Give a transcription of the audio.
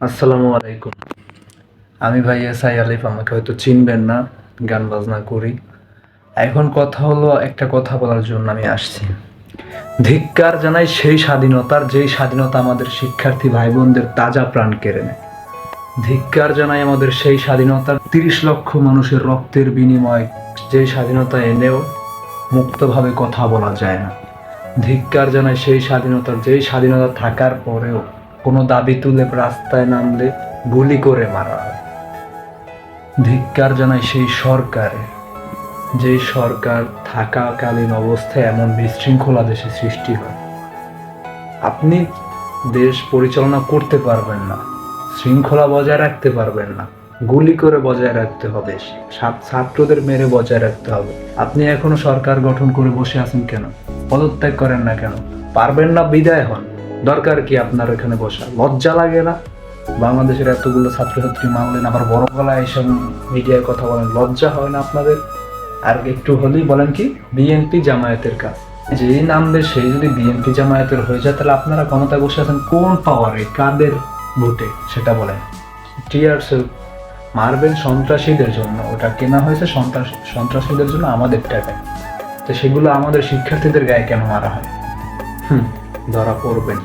আসসালামু আলাইকুম। আমি ভাই এস আই আলিফ, আমাকে হয়তো চিনবেন না, গান বাজনা করি। এখন কথা হলো একটা কথা বলার জন্য আমি আসছি। ধিক্কার জানাই সেই স্বাধীনতার, যেই স্বাধীনতা আমাদের শিক্ষার্থী ভাই বোনদের তাজা প্রাণ কেড়ে নেয়। ধিক্কার জানাই আমাদের সেই স্বাধীনতার, তিরিশ লক্ষ মানুষের রক্তের বিনিময় যেই স্বাধীনতা এনেও মুক্তভাবে কথা বলা যায় না। ধিক্কার জানাই সেই স্বাধীনতার, যেই স্বাধীনতা থাকার পরেও কোনো দাবি তুলে রাস্তায় নামলে গুলি করে মারা হয়। ধিক্কার জানাই সেই সরকারে। যেই সরকার থাকাকালীন অবস্থায় এমন বিশৃঙ্খলা দেশে সৃষ্টি হয়। আপনি দেশ পরিচালনা করতে পারবেন না, শৃঙ্খলা বজায় রাখতে পারবেন না, গুলি করে বজায় রাখতে হবে ছাত্রদের মেরে বজায় রাখতে হবে। আপনি এখনও সরকার গঠন করে বসে আছেন কেন? পদত্যাগ করেন না কেন? পারবেন না, বিদায় হন। দরকার কি আপনার এখানে বসা? লজ্জা লাগে না? বাংলাদেশের এতগুলো ছাত্রছাত্রী মানলেন আবার বড় গলায় এসব মিডিয়ায় কথা বলেন, লজ্জা হয় না আপনাদের? আর একটু হলেই বলেন কি, বিএনপি জামায়াতের কাজ। যেই নামবে সেই যদি বিএনপি জামায়াতের হয়ে যায়, তাহলে আপনারা ক্ষমতায় বসে আছেন কোন পাওয়ারে, কাদের ভোটে, সেটা বলেন। টিয়ার মারবেন সন্ত্রাসীদের জন্য, ওটা কেনা হয়েছে সন্ত্রাস, সন্ত্রাসীদের জন্য আমাদের টাকায় তো সেগুলো আমাদের শিক্ষার্থীদের গায়ে কেন মারা হয়? হুম। ধরা পড়বেন